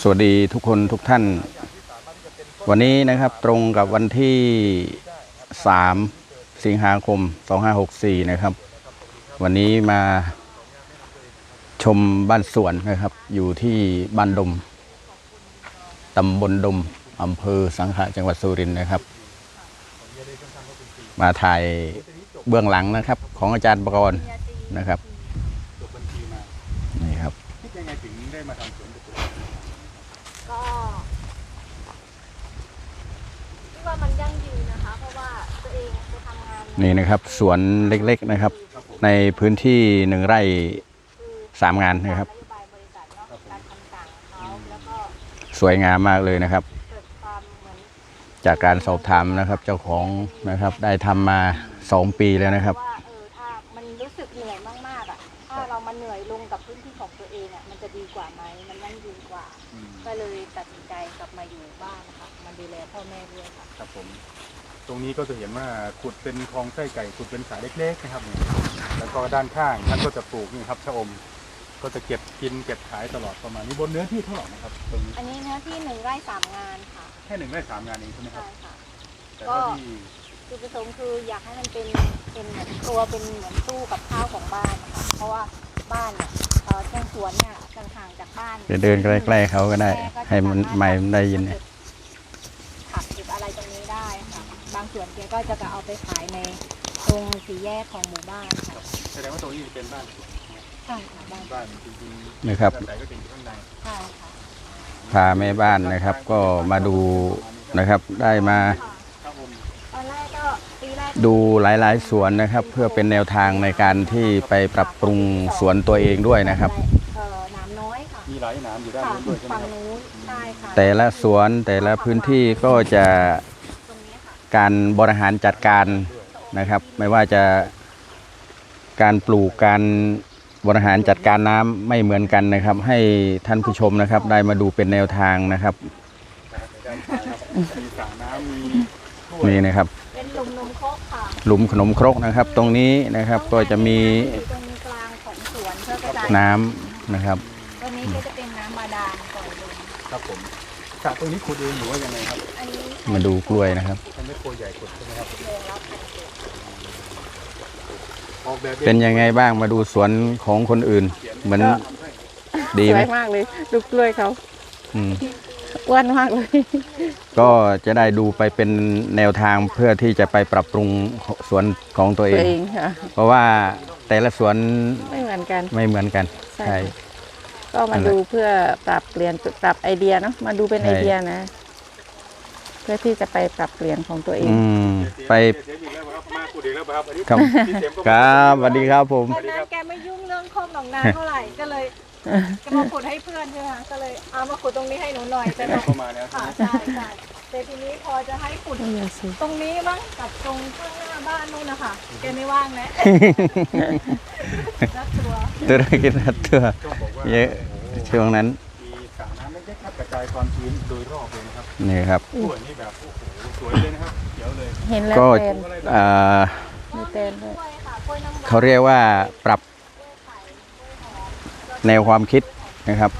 สวัสดีทุกคนทุกท่าน วันนี้นะครับตรงกับวันที่ 3 สิงหาคม 2564 นะครับ วันนี้มาชมบ้านสวนนะครับ อยู่ที่บ้านดมตำบลดมอำเภอสังขะจังหวัดสุรินทร์นะครับ มาถ่ายเบื้องหลังนะครับ ของอาจารย์ประกรณ์นะครับ จบบัญชีมา นี่ครับ คิดยังไงถึงได้มาทำสวนกระปุก ก็คิด ว่ามันยั่งยืนนะคะ เพราะว่าตัวเองจะทำงานนี่นะครับสวนเล็กๆนะครับ ในพื้นที่หนึ่งไร่สามงานนะครับ นโยบายบริษัทเนาะการทำต่งเขาแล้วก็สวยงามมากเลยนะครับ เกิดความเหมือนจากการสอบถามนะครับ เจ้าของนะครับ ได้ทำมาสองปีแล้วนะครับ ว่า ด้วยค่ะครับผม ตรงนี้ก็จะเห็นว่าขุดเป็นคลองไส้ไก่ขุดเป็นสายเล็กๆนะครับนี่แล้วก็ด้านข้างท่านก็จะปลูกนี่ครับชะอม ก็จะเก็บกินเก็บขายตลอดประมาณนี้บนเนื้อที่เท่าไหร่นะครับตรงนี้อันนี้เนื้อที่หนึ่งไร่สามงานค่ะแค่หนึ่งไร่สามงานเองใช่ไหมครับใช่ค่ะ แต่เท่าที่จุดประสงค์คืออยากให้มันเป็นเป็นเหมือนตัวเป็นเหมือนตู้กับข้าวของบ้านนะคะเพราะว่าบ้านเนี่ยเอ่อตรงสวนเนี่ยห่างๆจากบ้านจะเดินใกล้ๆเขาก็ได้ ให้มันไม่มันได้ยินเนี่ย ผักเก็บอะไรตรงนี้ได้ค่ะ บาง ส่วนแกก็จะเอาไปขายในตรงสี่แยกของหมู่บ้านค่ะแสดงว่าตรงนี้เป็นบ้านสวนใช่ค่ะบ้านบ้านจริงๆนะครับด้าใดก็จะอยู่ข้างในใช่ค่ะพาแม่บ้านนะครับ ก็มาดูนะครับ ได้มาชะอมตอนแรกก็ปีแรกดูหลายๆสวนนะครับ เพื่อเป็นแนวทางในการที่ไปปรับปรุงสวนตัวเองด้วยนะครับ เอ่อน้ำน้อยค่ะมีหลายหน้ำอยู่ด้านค่ะนู้นด้วยใช่ไหมฝั่งครับนู้นใช่ค่ะแต่ละสวนแต่ละพื้นที่ก็จะตรงนี้ค่ะ การบริหารจัดการนะครับ ไม่ว่าจะการปลูกการบริหารจัดการน้ำไม่เหมือนกันนะครับ ให้ท่านผู้ชมนะครับ ได้มาดูเป็นแนวทางนะครับด้านซ้ายครับมีสระน้ำมีถ้วยนี่นะครับเป็นหลุมนมโคกค่ะหลุมขนมครกนะครับ ตรงนี้นะครับก็จะมีอยู่ตรงกลางของสวนเพื่อกระจายน้ำนะครับตัวนี้ก็จะเป็นน้ำบาดาลก่อนลงครับผม สระตรงนี้ขุดเองหรือว่ายังไงครับอันนี้มาดูกล้วยนะครับทำให้โคใหญ่ขุดใช่ไหมครับโรงรับพันเจ็ดออกแบบเป็นยังไงบ้างมาดูสวนของคนอื่น เหมือนดีสไหมวยมากเลยดูกล้วยเขาอืม อ้วนมากเลย ก็จะได้ดูไปเป็นแนวทางเพื่อที่จะไปปรับปรุงสวนของตัวเอตัวง เองค่ะ เพราะว่าแต่ละสวนไม่เหมือนกัน ไม่เหมือนกัน ใช่ใช่ ก็มาดูเพื่อปรับเปลี่ยนปรับไอเดียเนาะมาดูเป็นใช่ไอเดียนะ เพื่อที่จะไปปรับเปลี่ยนของตัวเองอืมไปเสียอีกแล้วครับมาขุดอีกแล้วครับอันนี้ครับพี่เสียมก็ครับสวัสดีครับผมวันนั้นแกไม่ยุ่งเรื่องโคกหนองนาเท่าไหร่ก็เลยแกมาขุดให้เพื่อนใช่ไหมคะก็เลยเอามาขุดตรงนี้ให้หนูหน่อยแต่หนูเข้ามาแล้วค่ะใช่ใช่ แต่ทีนี้พอจะให้ขุดตรงนี้มั้งกับตรงข้างหน้าบ้านนู่นนะคะแกไม่ว่างแล้วรักตัวตัวได้กินนัดตัวต้องบอกว่าเยอะช่วงนั้นมีสระน้ำเล็กๆครับกระจายความชื้นโดยรอบเลยนะครับนี่ครับ สวยนี่แบบโอ้โหสวยเลยนะครับเขียวเลยเห็นแล้วก็เต้นเอ่อมีเต้นด้วยกล้วยค่ะกล้วยน้ำว้เขาเรียกว่าปรับแนวความคิดนะครับ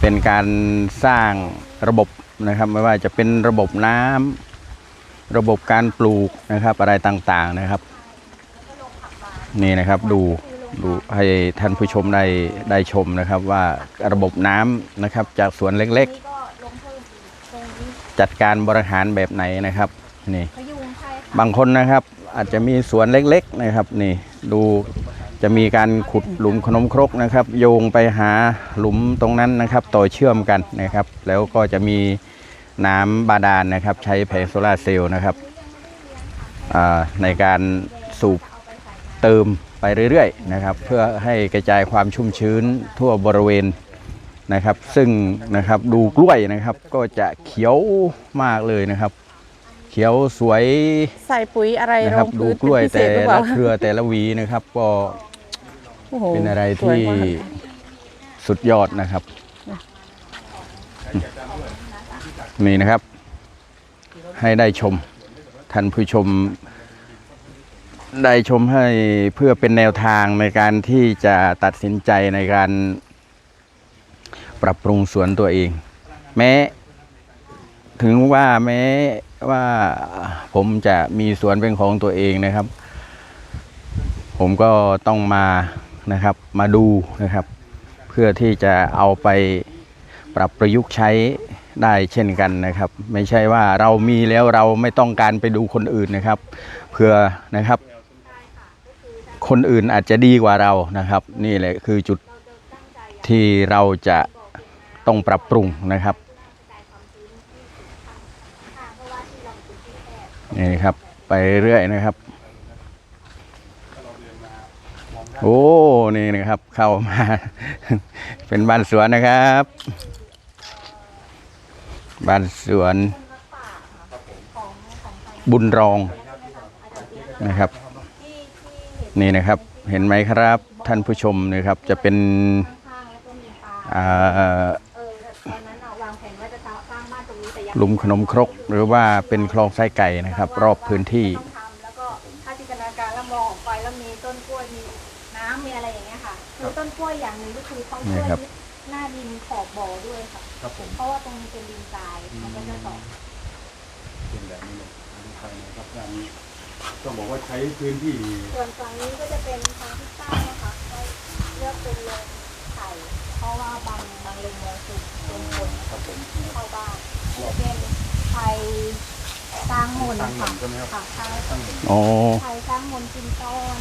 เป็นการสร้าง ระบบนะครับ ไม่ว่าจะเป็นระบบน้ำระบบการปลูกนะครับ อะไรต่างๆนะครับ นี่นะครับดูดูให้ท่านผู้ชมได้ได้ชมนะครับ ว่าระบบน้ำนะครับ จากสวนเล็กนี่ก็ลงเพิ่มอีกตรงนี้ๆจัดการบริหารแบบไหนนะครับนี่พยุงใช่ค่ะบางคนนะครับอาจจะมีสวนเล็กๆนะครับ นี่ดู จะมีการขุดหลุมขนมครกนะครับ โยงไปหาหลุมตรงนั้นนะครับ ต่อเชื่อมกันนะครับ แล้วก็จะมีน้ำบาดาลนะครับ ใช้แผงโซลาร์เซลล์นะครับอ่าในการสูบเติมไปเรื่อยๆนะครับ เพื่อให้กระจายความชุ่มชื้นทั่วบริเวณนะครับ ซึ่งนะครับดูกล้วยนะครับ ก็จะเขียวมากเลยนะครับ เขียวสวยใส่ปุ๋ยอะไรนะรครัอบงดูพื้นกล้วยเป็นพิเศแต่ษหรือเปละล่าเครือแต่ละหวีนะครับ ก็ โอ้โหเป็นอะไรสวยที่มาก สุดยอดนะครับ นี่นะครับ ให้ได้ชม ท่านผู้ชม ได้ชมให้เพื่อเป็นแนวทางในการที่จะตัดสินใจในการปรับปรุงสวนตัวเอง แม้ ถึงว่าแม้ว่าผมจะมีสวนเป็นของตัวเองนะครับ ผมก็ต้องมา นะครับ มาดูนะครับ เพื่อที่จะเอาไปปรับประยุกต์ใช้ได้เช่นกันนะครับ ไม่ใช่ว่าเรามีแล้วเราไม่ต้องการไปดูคนอื่นนะครับเพื่อนะครับ คนอื่นอาจจะดีกว่าเรานะครับ นี่แหละคือจุดที่เราจะต้องปรับปรุงนะครับนี่ครับไปเรื่อยนะครับ โอ้ นี่นะครับ เข้ามา เป็นบ้านสวนนะครับ บ้านสวน บุญรองนะครับ นี่นะครับ เห็นไหมครับ ท่านผู้ชมนะครับ จะเป็นราวางแผนว่าจะสร้างบ้านตรงนี้แต่ยังหลุมขนมครก หรือว่าเป็นคลองไส้ไก่นะครับ รอบพื้นที่ นี่ครับยึดหน้าดินขอบบ่อด้วยค่ะ ครับผมเพราะว่าตรงนี้เป็นดินทราย มันก็จะต่อเป็นแบบนี้เลยดูภายในครับด้านนี้ต้องบอกว่าใช้พื้นที่ส่วนฝั่งนี้ก็จะเป็นทางทิศใต้นะคะก็เลือกเป็นโรงไข่เพราะว่าบางบางโรงมองสุดโดนคนครับผมเข้าบ้านจะเป็นไข่สร้างมนต์สร้างมค่ะนต์ใช่ไหมครับค่ะใช่ตั้งหนึ่งโอ้ไข่สร้างมนต์กินต้น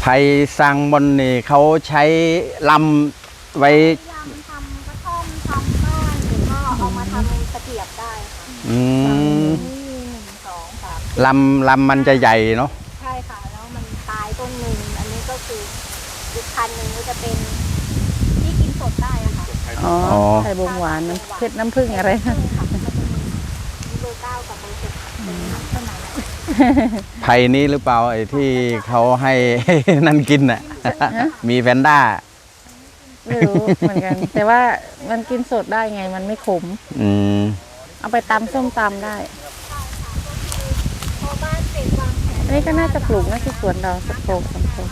ไผ่สังบนนี่เขาใช้ลำไว้ ยำทำกระท่อมทำบ้านหรือก็เอามาทำตะเกียบได้ค่ะอืมนี่หนึ่งสองสามลำลำมันจะใหญ่เนาะใช่ค่ะ แล้วมันตายต้นหนึ่งอันนี้ก็คืออีกพันหนึ่งก็จะเป็นที่กินสดได้อะค่ะอ๋อไข่บงหวานน้ำเพชรน้ำผึ้งอะไรใช่ค่ะก็จะมีมีเบอร์เก้ากับเบอร์สิบเป็นต้นไหน อะไผ่นี้หรือเปล่าไอ้ที่เขาให้นั่นกินน่ะ มีแพนด้าไม่รู้เหมือนกัน แต่ว่ามันกินสดได้ไง มันไม่ขม อืม เอาไปตำส้มตำได้พอบ้านเสร็จวางแผนอันนี้ก็น่าจะปลูกนะที่สวนเราสักโปรงสองโปรง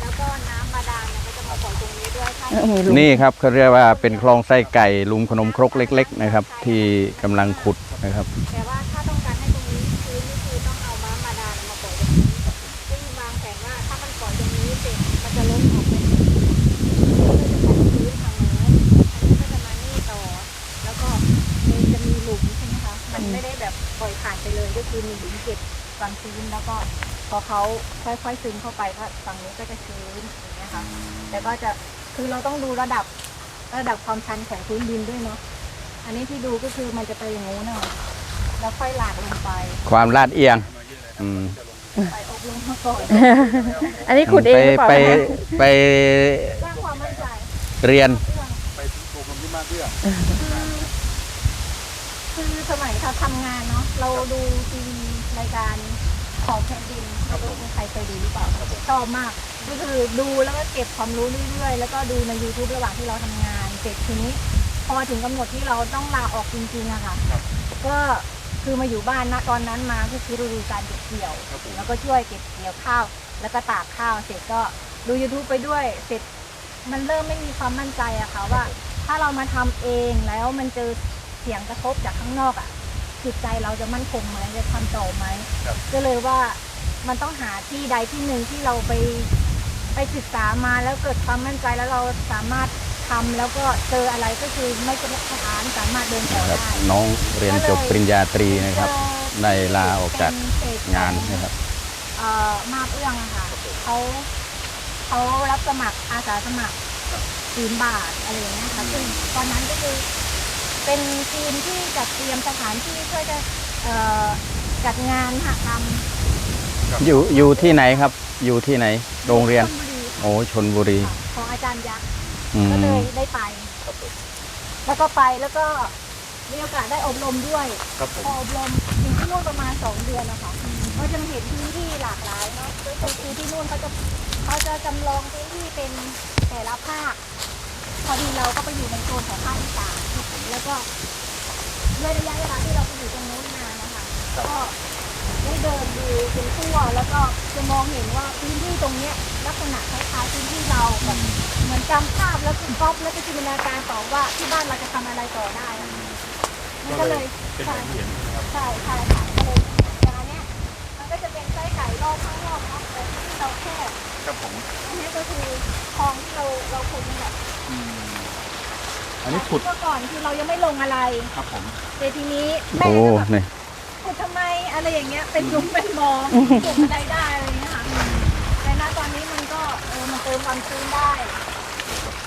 แล้วก็น้ำบาดาลเนี่ยก็จะมาปล่อยตรงนี้ด้วยใช่เออมีลูกนี่ครับเขาเรียกว่าเป็นคลองไส้ไก่หลุมขนมครกเล็ก ๆ นะครับ ที่กำลังขุดนะครับ มันจะมีหลุมใช่ไหมคะ มันไม่ได้แบบปล่อยผ่านไปเลยก็คือมีหลุมเก็บความชื้นแล้วก็พอเขาค่อยๆซึมเข้าไปก็ฝั่งนี้ก็จะชื้นอย่างเงี้ยค่ะแต่ก็จะคือเราต้องดูระดับระดับความชันของพื้นดินด้วยเนาะอันนี้ที่ดูก็คือมันจะไปอย่างงู้นนะแล้วค่อยหลากลงไปความลาดเอียง อืมไปอบรมมาก่อนอันนี้ขุดเองหรือเปล่าไปคะไปสร้างความมั่นใจเรียนเรื่องไปถึงโกรมที่มาเรื่องคือ คือสมัยเราทำงานเนาะเราดูทีวีรายการของแผ่นดินไม่รู้ใครเคยดูหรือเปล่าชอบมาก ก็คือดูแล้วก็เก็บความรู้เรื่อยๆ แล้วก็ดูใน YouTube ระหว่างที่เราทำงาน เสร็จทีนี้ พอถึงกำหนดที่เราต้องลาออกจริงๆอะค่ะก็คือมาอยู่บ้านนะตอนนั้นมาก็คือฤดูการเก็บเกี่ยว ครับผม แล้วก็ช่วยเก็บเกี่ยวข้าว แล้วก็ตากข้าวเสร็จก็ดู YouTube ไปด้วย เสร็จมันเริ่มไม่มีความมั่นใจอะค่ะว่า ถ้าเรามาทำเองแล้วมันเจอ เสียงกระทบจากข้างนอกอะจิตใจเราจะมั่นคงไหมจะทำต่อไหมครับก็เลยว่ามันต้องหาที่ใดที่หนึ่งที่เราไปไปศึกษามาแล้วเกิดความมั่นใจแล้วเราสามารถทำแล้วก็เจออะไรก็คือไม่เป็นทหารสามารถเดินต่อนะครับได้น้องเรียนจบปริญญาตรีนะครับได้ลาออกจากเป็นเศษงานนะครับเอ่อมาบเอื้องอะค่ะเขาเขารับสมัครอาสาสมัครทีมบาทอะไรอย่างเงี้ยค่ะซึ่งตอนนั้นก็คือ เป็นทีมที่จัดเตรียมสถานที่เพื่อจะเอ่อจัดงานหาทำอยู่อยู่ที่ไหนครับ อยู่ที่ไหน โรงเรียน ชลบุรีโอ้ชนบุรีค่ะของอาจารย์ยักษ์อืก็เลมยได้ไปแล้วก็ไปแล้วก็มีโอกาสได้อบรมด้วยครับผมพออบรมอยู่ที่นู่นประมาณสองเดือนนะคะก็จะเห็นพื้นที่หลากหลายเนาะก็คือที่นู่นเขาจะเขาจะจำลองพื้นที่เป็นแต่ละภาค พอดีเราก็ไปอยู่ในโซนของภาคอีสานแล้วก็ด้วยระยะเวลาที่เราไปอยู่ตรงนู้นนานนะคะก็ได้เดินดูจนทั่วแล้วก็จะมองเห็นว่าพื้นที่ตรงเนี้ยลักษณะคล้ายๆพื้นที่เราแบบเหมือนจำภาพแล้วก็ก๊อปแล้วก็จินตนาการต่อว่าที่บ้านเราจะทำอะไรต่อได้อะมันก็เลยเป็นอย่างที่เห็นนะครับใช่ใช่ค่ะก็เลยอย่างอันเนี้ยมันก็จะเป็นไส้ไก่รอบข้างนอกเนาะแต่ที่เราแค่ครับผมอันนี้ก็คือคลองที่เราเราขุดนี่แหละ อืมอันนี้ขุดเมื่อก่อนคือเรายังไม่ลงอะไรครับผม แต่ทีนี้แม่โอ้ก็แบบนี่ขุดทำไมอะไรอย่างเงี้ย เป็นหลุมเป็นบ่อปลูกอะไรได้อะไรอย่างเงี้ยค่ะแต่ณตอนนี้มันก็เออมันเติมความชื้นได้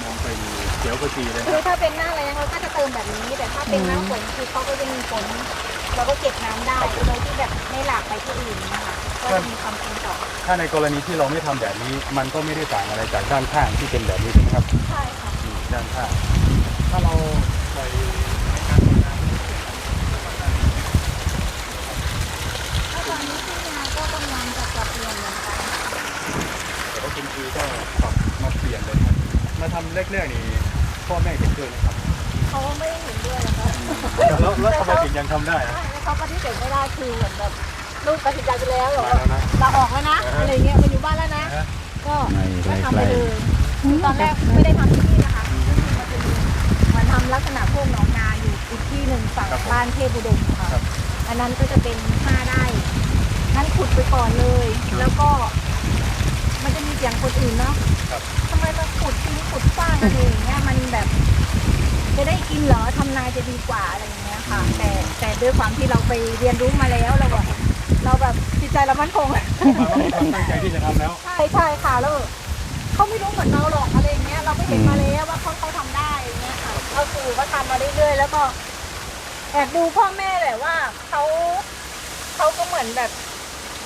มองไปดูเขียวกระจีเลยคือถ้าเป็นหน้าแรงเราก็จะเติมแบบนี้ แต่ถ้าเป็นหน้าฝนคือเขาก็จะมีฝนเราก็เก็บน้ำได้โดยที่แบบไม่หลากไปที่อื่นนะคะ ก็จะมีความชื้นต่อถ้าในกรณีที่เราไม่ทำแบบนี้ มันก็ไม่ได้ต่างอะไรจากด้านข้างที่เป็นแบบนี้ใช่ไหมครับใช่ค่ะนี่ด้านข้างถ้าเราปล่อยในการทำงานถ้าตอนนี้ที่นาก็กำลังจะปรับเปลี่ยนเหมือนกันแต่ว่าคุณครูก็ปรับมาเปลี่ยนเลยครับมาทำแรกๆนี่พ่อแม่เห็นด้วยนะครับเขาไม่เห็นด้วยนะคะแล้วแล้วทำไมถึงยังทำได้อะ ใช่แล้วเขาปฏิเสธไม่ได้คือเหมือนแบบ ลูกตัดสินใจไปแล้วแบบมาแล้วนะเราออกแล้วนะอ่าฮะอะไรเงี้ยมาอยู่บ้านแล้วนะนะฮะก็ไม่ก็ไกลทำไปเลยคือตอนแรกไม่ได้ทำที่นี่นะคะก็คือมันจะมีมันทำลักษณะพวกหนองนาอยู่อีกที่หนึ่งฝั่งบ้านเทพบุดมค่ะครับอันนั้นก็จะเป็นห้าได้งั้นขุดไปก่อนเลย แล้วก็ มันจะมีเสียงคนอื่นเนาะครับทำไมมาขุดทิ้งขุดสร้างอะไรอย่างเงี้ยมันแบบ จะได้กินเหรอทำนายจะดีกว่าอะไรอย่างเงี้ยค่ะ แต่แต่ด้วยความที่เราไปเรียนรู้มาแล้วเราแบบ เราแบบจิตใจเรามั่นคงมาว่ามีความตั้งใจที่จะทำแล้ว ใช่ใช่ค่ะแล้วเขาไม่รู้เหมือนเราหรอกอะไรอย่างเงี้ยเราไม่เห็นมาแล้วว่าเขาเขาทำได้อย่างเงี้ยค่ะเราสู่ก็ทำมาเรื่อยๆแล้วก็แอบดูพ่อแม่แหละว่าเขาเขาก็เหมือนแบบ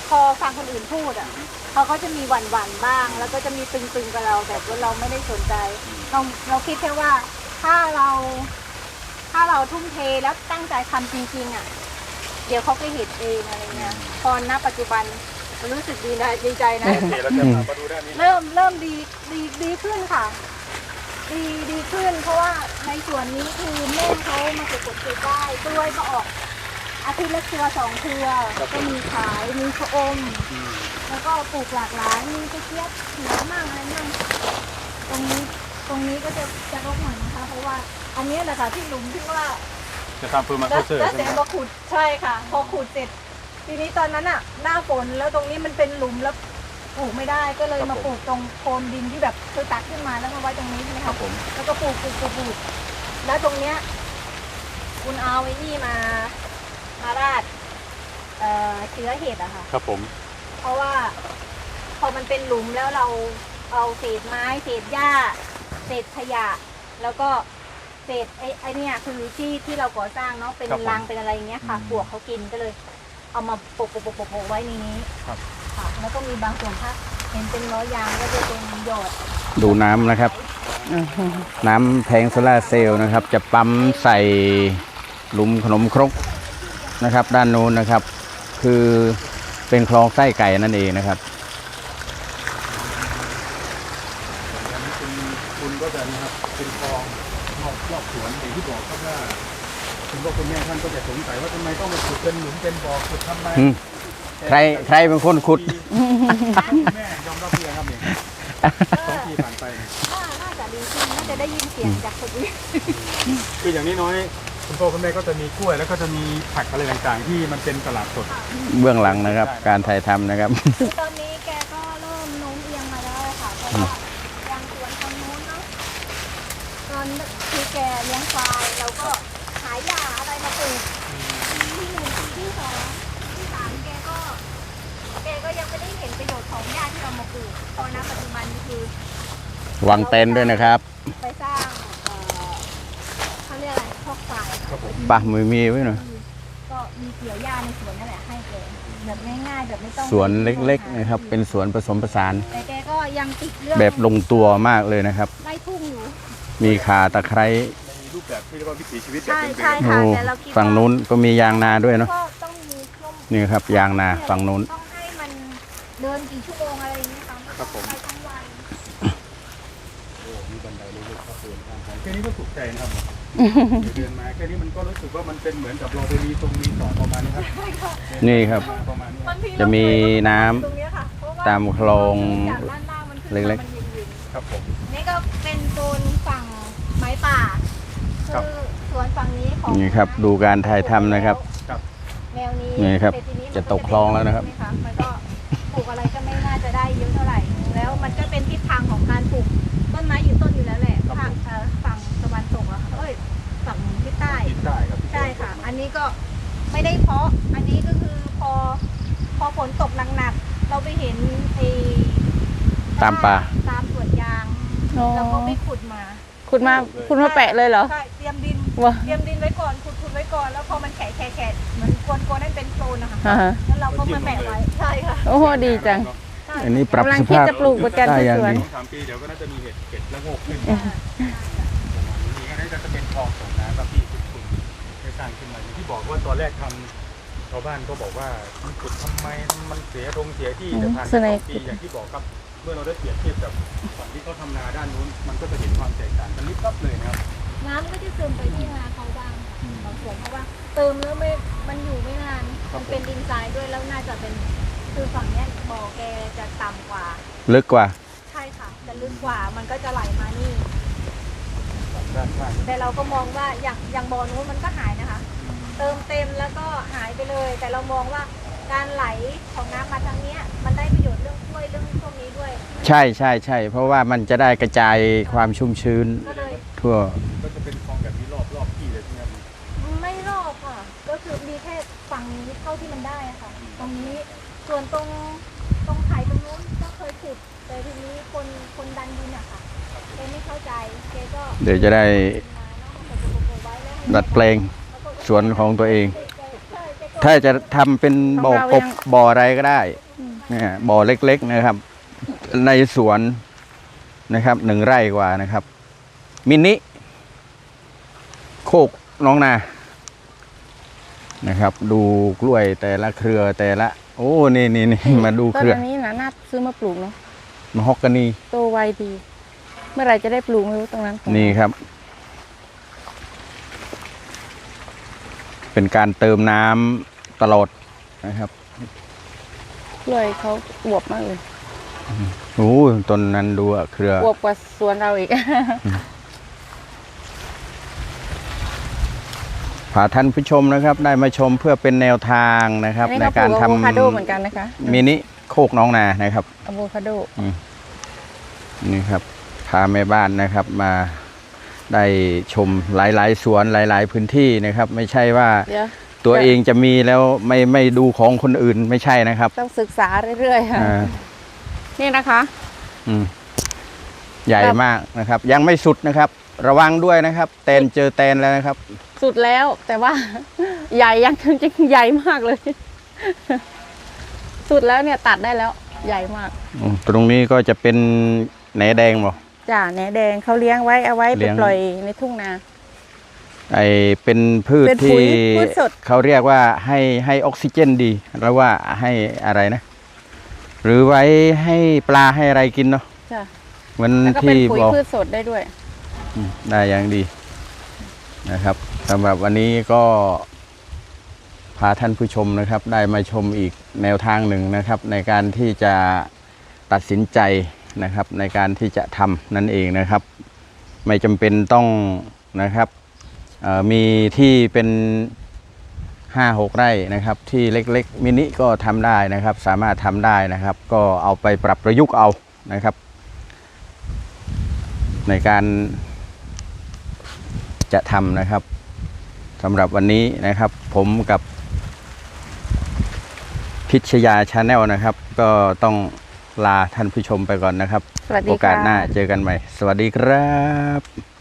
พอฟังคนอื่นพูดอะเขาก็จะมีหวั่นๆบ้าง แล้วก็จะมีตึงๆกับเราแต่ว่าเราไม่ได้สนใจเราเราคิดแค่ว่าถ้าเรา ถ้าเราทุ่มเทแล้วตั้งใจทำจริงๆอะ เดี๋ยวเขาก็เห็นเองอะไรเงี้ยพอณปัจจุบันรู้สึกดีนะดีใจนะ โอเคเราจะพามาดูด้านนี้นะเริ่มเริ่มดีดีดีขึ้นค่ะ ดีดีขึ้น เพราะว่าในส่วนนี้คือแม่เขามาเก็บกดเก็บได้กล้วยก็ออกอาทิตย์ละเครือสองเครือก็มีขายมีชะอม อืมแล้วก็ปลูกหลากหลายมีกระเจี๊ยบเขียวมั่งอะไรมั่งตรงนี้ตรงนี้ก็จะจะรกหน่อยนะคะ เพราะว่าอันนี้แหละค่ะที่หลุมที่ว่า จะทำเพื่อมาแล้วเซอร์แล้วใช่เสร็ไหมจครับมาขุดใช่ค่ะ พอขุดเสร็จ ทีนี้ตอนนั้นอะหน้าฝนแล้วตรงนี้มันเป็นหลุมแล้วปลูกไม่ได้ก็เลยมาปลูกตรงโคนดินที่แบบคือตักขึ้นมาแล้วมาไว้ตรงนี้ใช่ไหมครัคะบผม แล้วก็ปลูกปลูกปลูกปลูกแล้วตรงเนี้ยคุณเอาไอ้นี่มามาราดเอ่อเชื้อเห็ดอะค่ะ ครับผม เพราะว่าพอมันเป็นหลุมแล้วเราเอาเศษไม้ เศษหญ้า เศษขยะ แล้วก็ เศษไอ้ไอ้เนี่ยคือที่ที่เราก่อสร้างเนาะเป็นรังเป็นอะไรอย่างเงี้ยค่ะปลวกเขากินก็เลย เอามาปกปกปกปกปกไว้ในนี้ครับ ค่ะ แล้วก็มีบางส่วนถ้าเห็นเป็นล้อยางก็จะเป็นหยอดดูน้ำนะครับอืมน้ำแผงโซลาร์เซลล์นะครับ จะปั๊มใส่หลุมขนมครกนะครับ ด้านโน้นนะครับ คือเป็นคลองไส้ไก่นั่นเองนะครับ อันนี้คุณคุณก็จะนี่ครับเป็นคลองรอบรอบสวนอย่างที่บอกครับว่า คุณพ่อคุณแม่ท่านก็จะสงสัยว่าทำไมต้องมาขุดเป็นหลุมเป็นบ่อขุดทำไมอืมใครใครเป็นคนขุด แม่ยอมรับเพียงครับเนี่ยสองปีผ่านไปเนี่ยน่าน่าจะดีขึ้นน่าจะได้ยินเสียงจากคนอื่นคืออย่างนี้น้อยคุณพ่อคุณแม่ก็จะมีกล้วยแล้วก็จะมีผักอะไรต่างๆ ที่มันเป็นตลาดสด เบื้องหลังนะครับ การถ่ายทำนะครับ คือตอนนี้แกก็เริ่มโน้มเอียงมาแล้วค่ะเพราะว่าอย่างสวนทางนู้นเนาะตอนคือแกเลี้ยงควายเราก็หายาอะไรมาปลูกปีที่หนึ่งปีที่สองปีที่สามแกก็แกก็ยังไม่ได้เห็นประโยชน์ของหญ้าที่เรามาปลูกเพราะณปัจจุบันนี้คือ วางเต็นท์ด้วยนะครับไปสร้างเอ่อเขาเรียกอะไรพอกควายครับผม ปะมือมีไว้หน่อย ก็มีเกี่ยวหญ้าในสวนนั่นแหละให้แกแบบง่ายๆแบบไม่ต้องสวนเล็กๆนะครับ เป็นสวนผสมผสานแต่แกก็ยังติดเรื่องแบบลงตัวมากเลยนะครับ ไล่ทุ่งอยู่มีขาตะไคร้มี รูปแบบที่เรียกว่าวิถีชีวิตแบบใช่เป็นใช่โอ้ค่ะแต่เราคิดว่าฝั่งนู้นก็มียางนาด้วยเนาะก็ต้องมีร่มนี่ครับ ยางนาฝั่งนู้น ต้องให้มันเดินกี่ชั่วโมงอะไรอย่างเงี้ยค่ะไม่ต้องไปทั้งวันโอ้มีบันไดเล็กๆครับเดินทางไปแค่นี้ก็ถูกใจนะครับ เดินมาแค่นี้มันก็รู้สึกว่ามันเป็นเหมือนกับเราไปรีตรงรีสอร์ทประมาณนี้ครับนี่ครับ ประมาณนี้บางทีจะมีน้ำตรงเนี้ยค่ะเพระว่ตามคลองจากด้านล่างมันขึ้นมาเล็ก มันเย็นครับผมนี่ก็เป็นโซนฝั่งไม้ป่า ครับคือสวนฝั่งนี้ของนี่ครับดูการถ่ายทำนะครับ ครับแนวนี้นี่ครับแต่ทีนี้มันจะตกคลองแล้วนะครับ ใช่ไหมมันก็ปลูกอะไรก็ไม่น่าจะได้เยอะเท่าไหร่ แล้วมันก็เป็นทิศทางของการปลูกต้นไม้อยู่ต้นอยู่แล้วแหละครับฝั่งเอ่อฝั่งตะวันตกอะค่ะเอ้ยฝั่งทิศใต้ คิดได้ครับใช่ค่ะ อันนี้ก็ไม่ได้เพาะ อันนี้ก็คือพอพอฝนตกหนักๆ เราไปเห็นไอ้ตามป่า ตามสวนยางอ๋อเราก็ไม่ขุดมา คุณมาคุณมาแปะเลยเหรอ ใช่เตรียมดินว้าเตรียมดินไว้ก่อนขุดขุดไว้ก่อนแล้วพอมันแฉะแฉะแฉะเหมือนกวนกวนให้เป็นโคลนนะคะอ่าฮะ แล้วเราก็มาแปะไว้ใช่ค่ะโอ้โหดีจังใช่อันนี้ปรับกำลังสคิดภาพจะปลูกเหมือนกันได้ที่อย่างสวน ดีสองสามปีเดี๋ยวก็น่าจะมีเห็ดเห็ดละโงกขึ้นประมาณนี้ก็น่าจะเป็นคลองส่งน้ำครับที่ขุดขุดได้สร้างขึ้นมาอย่างที่บอกว่าตอนแรกทำชาวบ้านก็บอกว่ามันขุดทำไมมันเสียตรงเสียที่แต่ผ่านไปสสไนองป์ปีอย่างที่บอกครับ เมื่อเราได้เปรียบเทียบกับฝั่งที่เขาทำนาด้านนู้น มันก็จะเห็นความแตกต่างกันลิบลับเลยนะครับ น้ำก็จะซึมไปที่นาเขาบ้างค่ะบางส่วนเพราะว่า เติมแล้วไม่ มันอยู่ไม่นาน ครับ มันเป็นดินทรายด้วยแล้วน่าจะเป็น คือฝั่งเนี้ยบ่อแกจะต่ำกว่า ลึกกว่า ใช่ค่ะ จะลึกกว่า มันก็จะไหลมานี่ ด้านข้างแต่เราก็มองว่าอย่างอย่างบ่อนู้นมันก็หายนะคะ เติมเต็มแล้วก็หายไปเลย แต่เรามองว่า การไหลของน้ำมาทางเนี้ยมันได้ประโยชน์เรื่องกล้วยเรื่องพวกนี้ด้วย ใช่ใช่ใช่เพราะว่ามันจะได้กระจายความชุ่มชื้นก็เลยทั่ว ก็จะเป็นคลองแบบนี้รอบรอบที่เลยใช่ไหมครับไม่รอบค่ะ ก็คือมีแค่ฝั่งนี้เท่าที่มันได้อะค่ะ ตรงนี้ส่วนตรงตรงไผ่ตรงนู้นก็เคยขุดแต่ทีนี้คนคนดันดินอะค่ะแกไม่เข้าใจแกก็เดี๋ยวจะได้มาเนาะมาโปะๆๆไว้แล้วให้ดัดแปลงสวนของตัวเองใช่แกก็ ถ้าจะทำเป็นบ่อกบบ่ออะไรก็ได้เนี่ยบ่อเล็กๆนะครับ ในสวนนะครับหนึ่งไร่กว่านะครับ มินิโคกน้องนานะครับ ดูกล้วยแต่ละเครือแต่ละ โอ้นี่นี่นี่มาดูต้เคนรืออันนี้นะน่าซื้อมาปลูกเนาะมฮอกกานี โตไวดี เมื่อไหร่จะได้ปลูกไม่รู้ตรงนั้นนี่ครับ เป็นการเติมน้ำ ตลอดนะครับกล้วยเขาอวบมากเลยโอ้ต้นนั้นดูอะเครืออวบกว่าสวนเราอีก พาท่านผู้ชมนะครับ ได้มาชมเพื่อเป็นแนวทางนะครับอันนี้ในเขาปการลูกทอะโวคาโดเหมือนกันนะคะำมินิโคกน้องนานะครับอะโวคาโดนี่ครับพาแม่บ้านนะครับมาได้ชมหลาย ๆ สวนหลาย ๆ พื้นที่นะครับ ไม่ใช่ว่าเดี๋ยว ตัวเองจะมีแล้วไม่ไม่ดูของคนอื่นไม่ใช่นะครับ ต้องศึกษาเรื่อยๆค่ะอ่านี่นะคะอืมใหญ่แบบมากนะครับ ยังไม่สุดนะครับ ระวังด้วยนะครับ แตนเจอแตนแล้วนะครับ สุดแล้วแต่ว่า ใหญ่ยังจริงๆใหญ่มากเลย สุดแล้วเนี่ยตัดได้แล้ว ใหญ่มากอืมตรงนี้ก็จะเป็นแหนแดงบ่จ้าแหนแดงเขาเลี้ยงไว้เอาไว้เลี้ไปยง ปล่อยในทุ่งนา ไอเป็นพืชเป็นปุ๋ที่ยพืชสด เขาเรียกว่าให้ให้ออกซิเจนดีแล้วว่าให้อะไรนะ หรือไว้ให้ปลาให้อะไรกินเนาะจ้ะเหมือนแล้วก็เป็นที่ปุ๋ยบอก พืชสดได้ด้วย อืมได้อย่างดีนะครับสำหรับวันนี้ก็พาท่านผู้ชมนะครับ ได้มาชมอีกแนวทางหนึ่งนะครับ ในการที่จะตัดสินใจนะครับ ในการที่จะทำนั่นเองนะครับ ไม่จำเป็นต้องนะครับเอ่อ มีที่เป็นห้าหกไร่นะครับ ที่เล็กๆมินิก็ทำได้นะครับ สามารถทำได้นะครับ ก็เอาไปปรับประยุกต์เอานะครับ ในการจะทำนะครับสำหรับวันนี้นะครับ ผมกับพิชยาชาแนลนะครับ ก็ต้องลาท่านผู้ชมไปก่อนนะครับสวัสดีโอกาสหน้าค่ะเจอกันใหม่ สวัสดีครับ